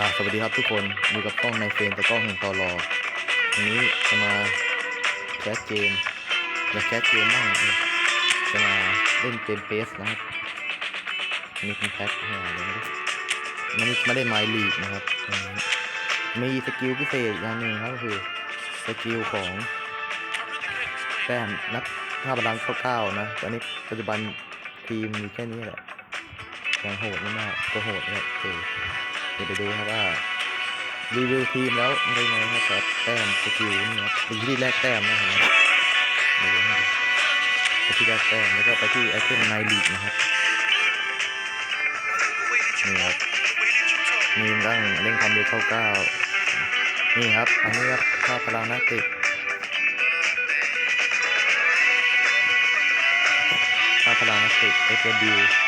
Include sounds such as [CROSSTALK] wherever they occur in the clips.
อ่าสวัสดีครับทุกคนอยู่กับกล้องในเฟรมแต่กล้องแห่งตอรอวันนี้จะมาแคสเกมอยากแคสเกมบ้างจะมาเล่นเกมเปสนะครับนี่เป็นแพ็คให้อะไรไม่รู้มันไม่ได้ไมล์ลีกนะครับ มีสกิลพิเศษอย่างหนึ่งครับก็คือสกิลของแต้มนักท่าบาลังก์เก้าๆนะ ตอนนี้ปัจจุบันทีมมีแค่นี้แหละยังโหดมากตัวโหดเนี่ยเออ ดี๋ยวไปดูครับว่ารีวิวทีมแล้วเป็นไงครับกับแต้มสกิลนี่ครับดูที่แรกแต้มนะเห็นไปที่แรกแต้มแล้วก็ไปที่ไอเทมไนลีกนะครับนี่ครับมีตั้งเล่นความเร็วเข้าเก้านี่ครับอันนี้ครับค่าพลังนักเตะค่าพลังนักเตะ FW FW DFW นี่อ่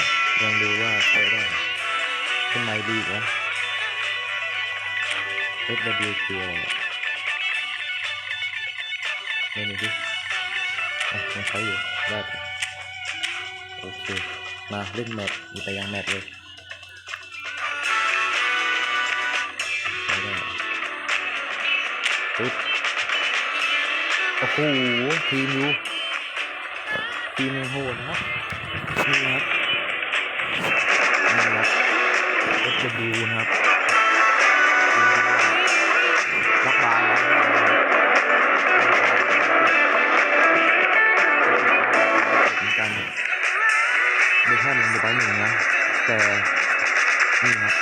ะยังดูว่าใช้ได้ขึ้นไมดีวะ FW คืออะไรอะเล่นดูดิอะยังใช้อยู่ได้โอเค มาเล่นแมปมีไปยังแมปเลย ปึ๊บโอ้โหทีมอยู่ทีมโหดนะครับนี่ครับนี่ครับ FW นะครับทีมที่ว่าล็อกบาลเหมือนกันดูแค่มันดูไปหนึ่งนะแต่นี่ครับ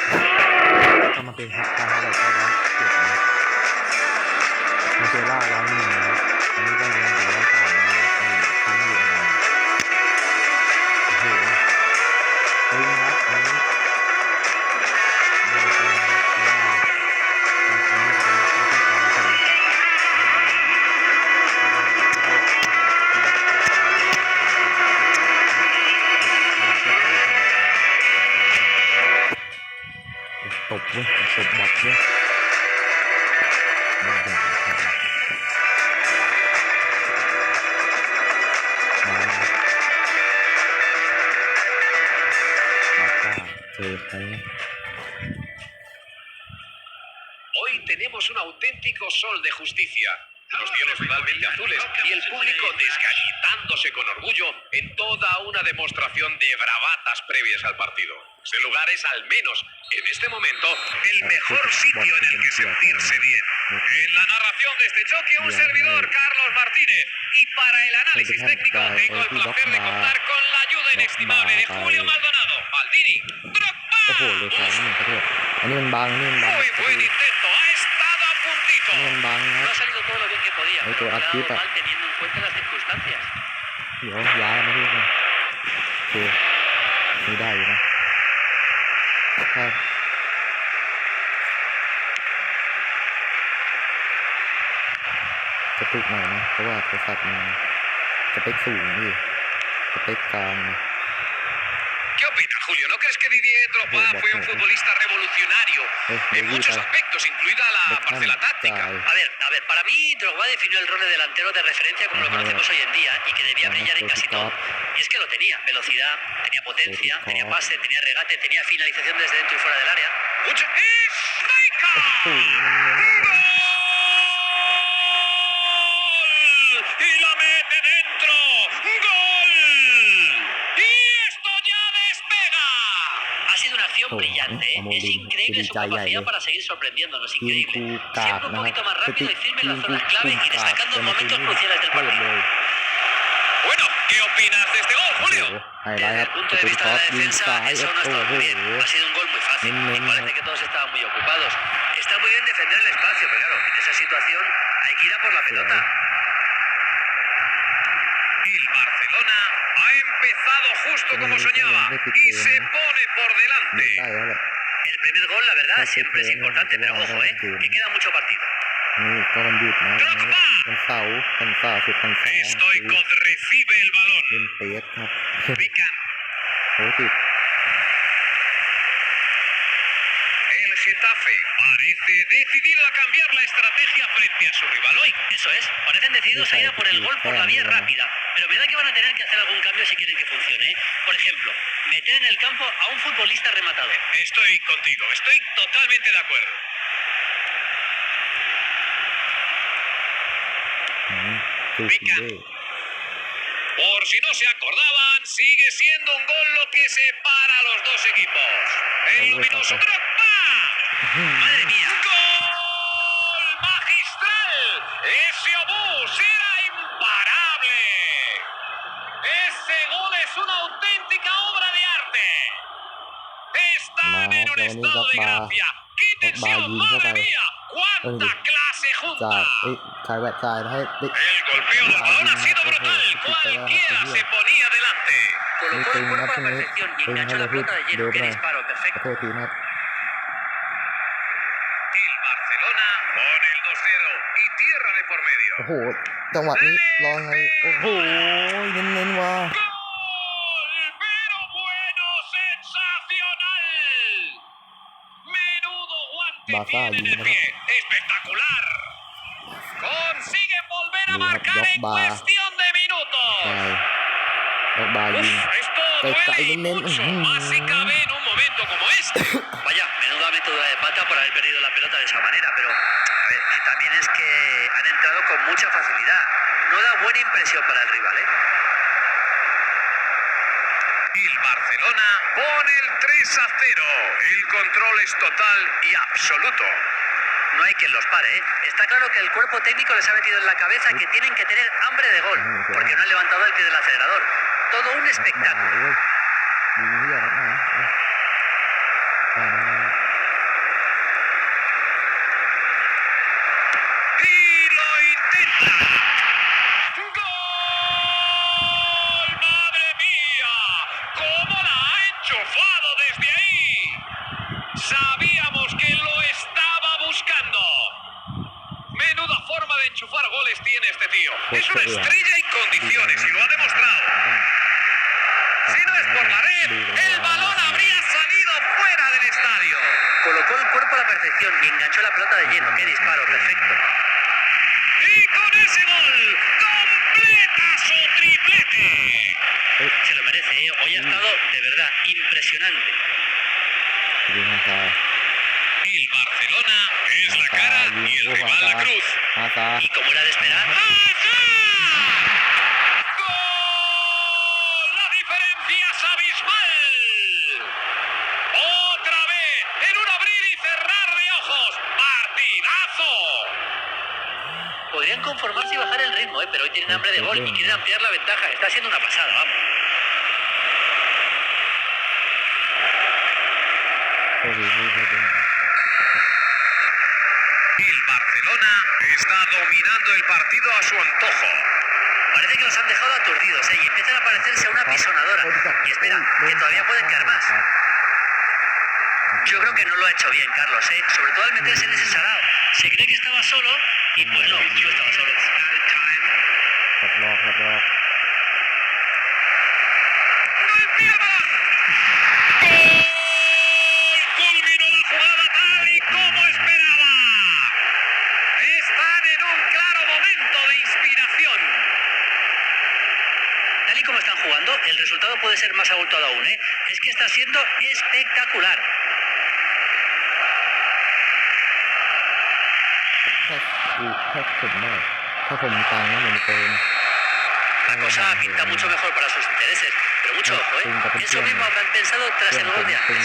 ก็มาเป็นการอะไรก็ร้อยเจ็ด desgallizándose con orgullo en toda una demostración de bravatas previas al partido. Este lugar es, al menos en este momento, el mejor sitio en el que sentirse bien. En la narración de este choque, un servidor, Carlos Martínez. Y para el análisis técnico, tengo el placer de contar con la ayuda inestimable de Julio Maldonado, Maldini, Drogba. Muy buen intento, ha estado a puntito. No ha salido todo lo bien podía, Ahí pero todo ha quedado activa. mal teniendo en cuenta las circunstancias. เดี๋ยวย้ายมาที่นี่โอเคไม่ได้อยู่นะถ้ากระตุกหน่อยนะ เพราะว่าโทรศัพท์มันสเปคสูงพี่สเปคกลางนะ ¿Qué opinas, Julio? ¿No crees que Didier Drogba Sí, fue un futbolista revolucionario Eh, en muchos aspectos, incluida la parcela táctica? cae. A ver, a ver, para mí Drogba definió el rol de delantero de referencia como lo conocemos hoy en día y que debía brillar en casi todo. Y es que lo tenía, velocidad, tenía potencia, tenía pase, tenía regate, tenía finalización desde dentro y fuera del área. Mucho... ¡Y es increíble su capacidad para seguir sorprendiéndonos, increíble. Siempre un poquito más rápido y firme en las zonas clave y destacando momentos cruciales del partido. Bueno, ¿qué opinas de este gol, Julio? Desde el punto de vista de la defensa, eso no ha estado muy bien. Ha sido un gol muy fácil y parece que todos estaban muy ocupados. Está muy bien defender el espacio, pero claro, en esa situación hay que ir a por la pelota. El Barcelona ha empezado justo como soñaba y se pone por delante el primer gol, la verdad, siempre es importante, pero ojo, eh, que queda mucho partido. Stoikov recibe el balón. [LAUGHS] El Getafe. Parece decidida a cambiar la estrategia frente a su rival hoy. Eso es, parecen decididos a ir a por el gol por la vía rápida. Pero verdad que van a tener que hacer algún cambio si quieren que funcione. ¿eh? Por ejemplo, meter en el campo a un futbolista rematado. Estoy contigo, estoy totalmente de acuerdo. Venga. Por si no se acordaban, sigue siendo un gol lo que separa a los dos equipos. El luminoso Drogba. มาแล้วแล้ววันนี้ก็มาก็อกบายิงเข้าไปเออดิจากไอ้คายแวตายให้ติ๊กบายิงนะบโอ้โหติดไปแล้วครับไอ้เหี้ยนี่ตึงนะครับช่วงนี้ตึงให้เราพูดเร็วไปขอโทษทีนะครับ โอ้โห จังหวะนี้รอไง โอ้โห เน้นๆว่ะ Espectacular. Consiguen volver a marcar en cuestión de minutos. Esto duele mucho más si cabe en un momento como este. [COUGHS] Vaya, menuda metedura de pata por haber perdido la pelota de esa manera, pero a ver, que también es que han entrado con mucha facilidad. No da buena impresión para el rival, ¿eh? El Barcelona pone el 3 a 0. El control es total y absoluto. No hay quien los pare, ¿eh? Está claro que el cuerpo técnico les ha metido en la cabeza que tienen que tener hambre de gol, porque no han levantado el pie del acelerador. Todo un espectáculo. el balón habría salido fuera del estadio. Colocó el cuerpo a la perfección y enganchó la pelota de lleno. ¡Qué disparo perfecto! Y con ese gol completa su triplete. Se lo merece, ¿eh? hoy ha estado de verdad impresionante. El Barcelona es la cara y el rival la cruz. Y como era de esperar. conformarse y bajar el ritmo, ¿eh? pero hoy tienen hambre de gol y quieren ampliar la ventaja. Está siendo una pasada, vamos. El Barcelona está dominando el partido a su antojo. Parece que los han dejado aturdidos eh, y empiezan a parecerse a una pisonadora. Y espera, que todavía pueden caer más. Yo creo que no lo ha hecho bien, Carlos, ¿eh? sobre todo al meterse en ese salado. Se cree que estaba solo y pues no, no estaba solo. ขับรอบขับรอบ ¡Golpeaban! ¡Gol! Culminó la jugada tal y como esperaba. Están en un claro momento de inspiración. Tal y como están jugando, el resultado puede ser más abultado aún, ¿eh? Es que está siendo espectacular. Y más. Está ¿no? Me La cosa pinta mucho mejor para sus intereses, pero mucho ojo, ¿eh? Eso mismo habrán pensado tras el gol de antes.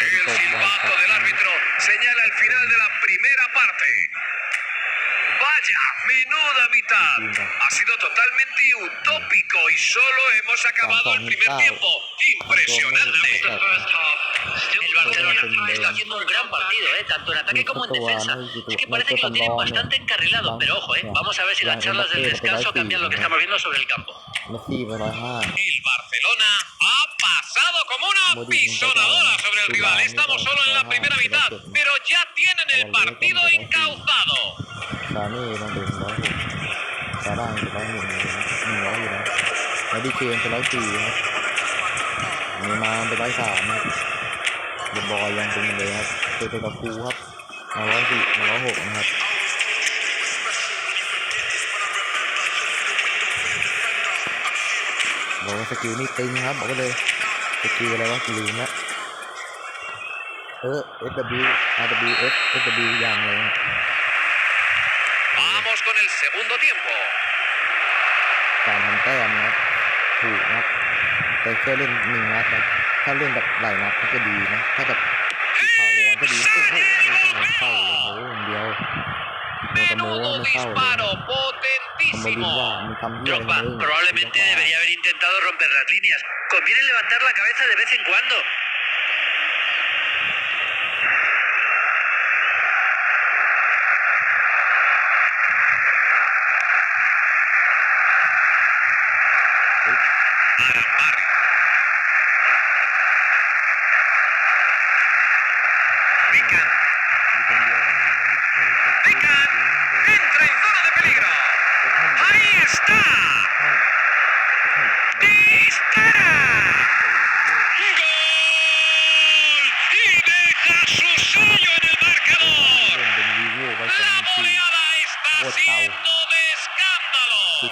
El silbato del árbitro señala el final de la primera parte. Vaya, menuda mitad. Ha sido totalmente utópico y solo hemos acabado el primer tiempo. Impresionante. El Barcelona está haciendo un gran partido, ¿eh? tanto en ataque como en defensa. Es que parece que lo tienen bastante encarrilado, pero ojo, ¿eh? vamos a ver si las charlas del descanso cambian lo que estamos viendo sobre el campo. El Barcelona ha pasado como una pisonadora sobre el rival. Estamos solo en la primera mitad, pero ya tienen el partido encauzado. ซาเน่มาถึงร้อยหกซาร่าเป็นร้อยหนึ่งเลยหนึ่งร้อยอยู่นะแล้วดีเกนเป็นร้อยสี่ครับเนย์มาเป็นร้อยสามนะครับเดนบอยยังเป็นเลยครับเจอไปกับครูครับมาร้อยสี่มาร้อยหกนะครับบอกว่าสกิลนี่ตึงครับบอกไว้เลยสกิลอะไรวะลืมละเออ S W R W F S W อย่างอะไ el segundo tiempo. การทำแต้มนะครับถูกนะครับแต่แค่เล่นหนึ่งนัดนะถ้าเล่นแบบหลายนัดก็ดีนะ ถ้าแบบข่าววอนก็ดีโอ้โหไม่ทำไมเข้าเลยโอ้โหอย่างเดียวโมตะโม Menudo ไม่เข้าเลย disparo ทำมาลินว่า potentísimo. มึงทำเหี้ยอะไร Drogba มึง probablemente debería haber intentado romper las líneas. Conviene levantar la cabeza de vez en cuando.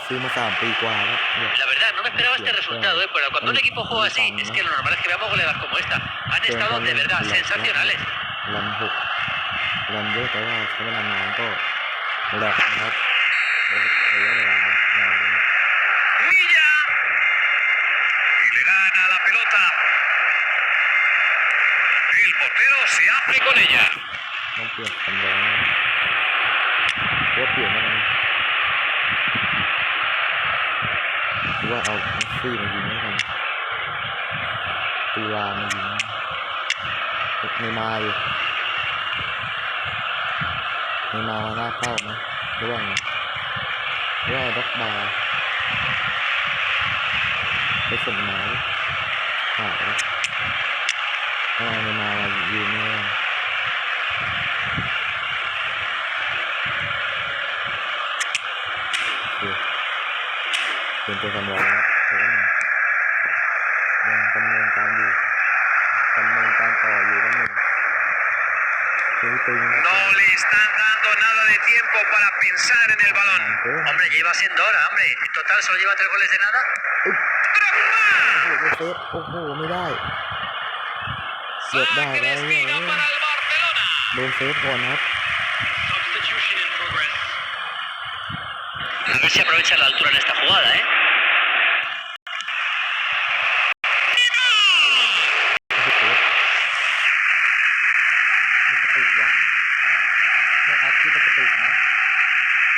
ซื้อมาสามปีกว่าแล้วเนี่ย La verdad, no me esperaba este resultado, ¿eh? pero cuando un equipo juega así, es que lo normal es que veamos goleadas como esta. Han estado de verdad sensacionales. รันหกรันเยอะแต่ว่าใช้เวลานานก็แหลกนะครับระยะเวลานานนะครับ Milla. Y le gana la pelota. El portero se hace con ella. ต้องเปลี่ยนคำร้องนะหรือว่าเปลี่ยนอะไร หรือว่าเอาเมสซี่มายิงแล้วกันตีลามายิงในมาอยู่ในมาหน้าเข้าไหมหรือว่าหรือว่าด็อกบาร์ไปส่งหมายหายแล้วในมามายืนนี่แล้วกันคื เป็นตัวสำรองนะแต่ว่ายังดำเนินการอยู่ดำเนินการต่ออยู่แล้วหนึ่งคือตึงนะ No le están dando nada de tiempo para pensar en el balón. Hombre, ya iba siendo hora, hombre. En total solo lleva tres goles de nada. โอ้โหไม่เซฟโอ้โหไม่ได้เกือบได้ Saque แล้ de วเนี่ย esquina para el Barcelona. โดนเซฟก่อนนะครับ Substitution in progress. A ver si aprovecha la altura en esta jugada, ¿eh?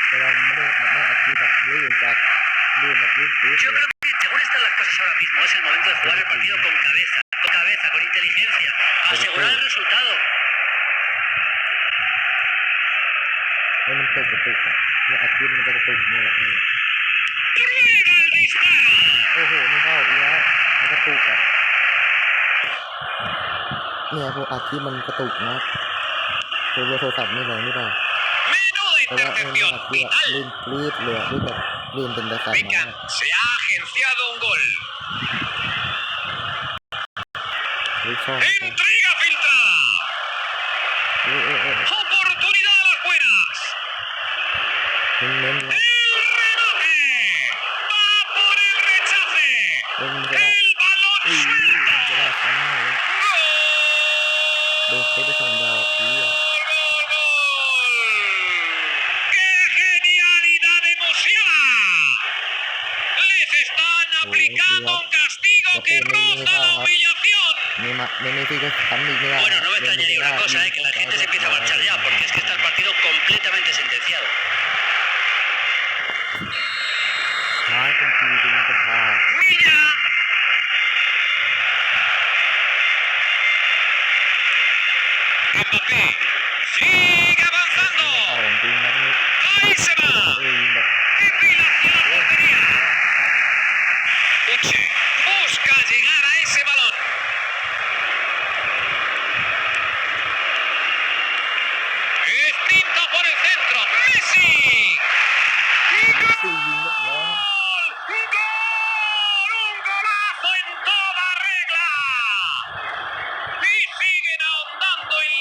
แต่เราไม่ได้อัดไม่อัดที่แบบลื่นจากลื่นแบบลื่นปื๊ด Yo เลย creo que según están las cosas ahora mismo, es el momento de jugar el partido con cabeza, con cabeza, con inteligencia, asegurar el resultado. แล้วมันตกกระตุกอะเนี่ยอาทิตย์มันก็กระตุกเนี่ยแหละเออ Prueba el disparo. โอ้โหไม่เข้าอีกแล้วมันกระตุกอะเนี่ยพวกอาทิตย์มันกระตุกนะโทรโทรศัพท์ไม่แรงนี่เปล่า เพราะว่าเรื่ออลื่ลืมลืมเลยลืมแบบลืมเป็นภาษาไทย se ha agenciado un gol. Intriga beneficios también. Bueno, Roberto, ya digo una cosa, eh, que la gente se empieza a marchar ya, porque es que está el partido completamente sentenciado. ¡Gol! ¡Gol! ¡Un golazo en toda regla! Y siguen ahondando en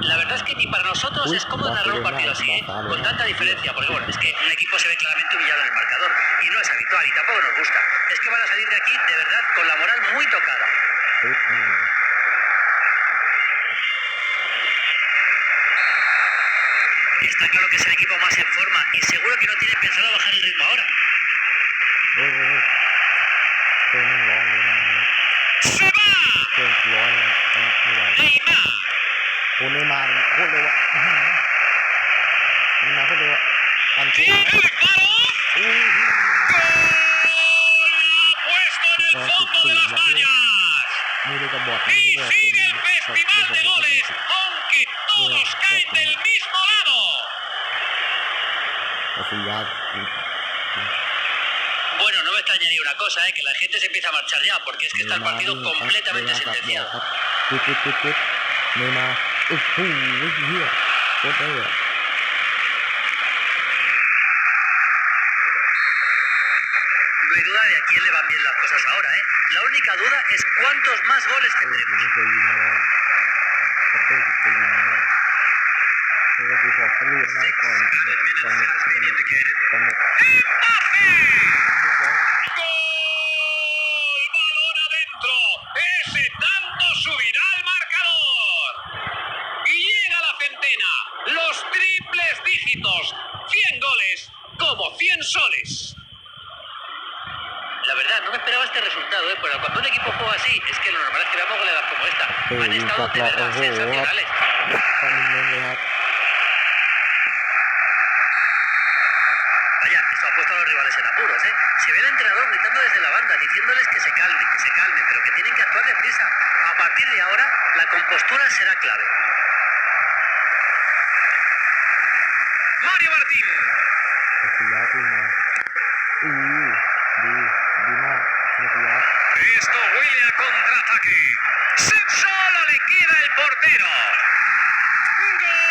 la verdad es que ni para nosotros es cómodo narrar un partido así, ¿eh? con tanta diferencia, porque bueno, es que un equipo se ve claramente humillado en el marcador y no es habitual y tampoco nos gusta. Es que van a salir de aquí de verdad con la moral muy tocada. Está claro que es el equipo más en forma y seguro que no tiene pensado bajar el ritmo ahora. เฮ้ยเฮ้ยเฮ้ยเครื่องมันร้อนเลยนะ ¡Se va! เครื่องร้อนเลยนะไม่ไหว Neymar. โอ้เนย์มาร์เนี่ยโคตรเร็วอ่ะอื้อหือเนย์มาร์โคตรเร็วอ่ะอันโค ¡Tiene el palo! อุ้ย ¡Gol! ¡Ha puesto en el fondo de las vallas! มีเลยกับบอดนะ Y ไม่ได้ sigue el เป็น festival de goles, aunque todos caen del mismo bueno, no me extrañaría una cosa, ¿eh? que la gente se empieza a marchar ya, porque es que está el partido completamente sentenciado. No hay duda de a quién le van bien las cosas ahora, ¿eh? La única duda es cuántos más goles tendremos. ¡Epaje! ¡COLOR adentro! ¡Ese tanto subirá al marcador! Llega la centena. Los triples dígitos. 100 goles. Como 100 soles. La verdad, no me esperaba este resultado, eh. Pero cuando un equipo juega así, es que lo normal es que veamos goledas como esta. Han estado de las sensacionales. se ve el entrenador gritando desde la banda, diciéndoles que se calmen, que se calmen, pero que tienen que actuar deprisa. A partir de ahora, la compostura será clave. Mario Martín. Esto huele a contraataque. Sepsola le queda el portero. ¡Gol!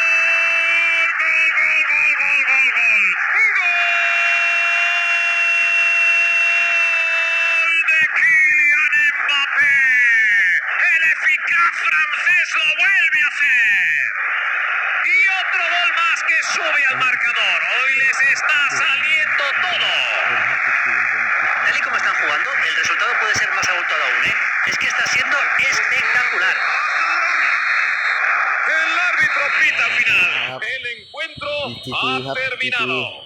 Lo vuelve a hacer. Y otro gol más que sube al marcador. Hoy les está saliendo todo. Tal y como están jugando, el resultado puede ser más abultado aún, ¿eh? Es que está siendo espectacular. El árbitro pita final. El encuentro ha terminado.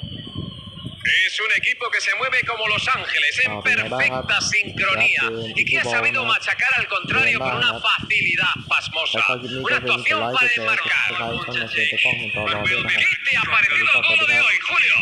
Es un equipo que se mueve como Los Ángeles, en perfecta sincronía, y que ha sabido machacar al contrario con una facilidad pasmosa. Una actuación para enmarcar. Luis pues Benítez ha aparecido todo de hoy, Julio.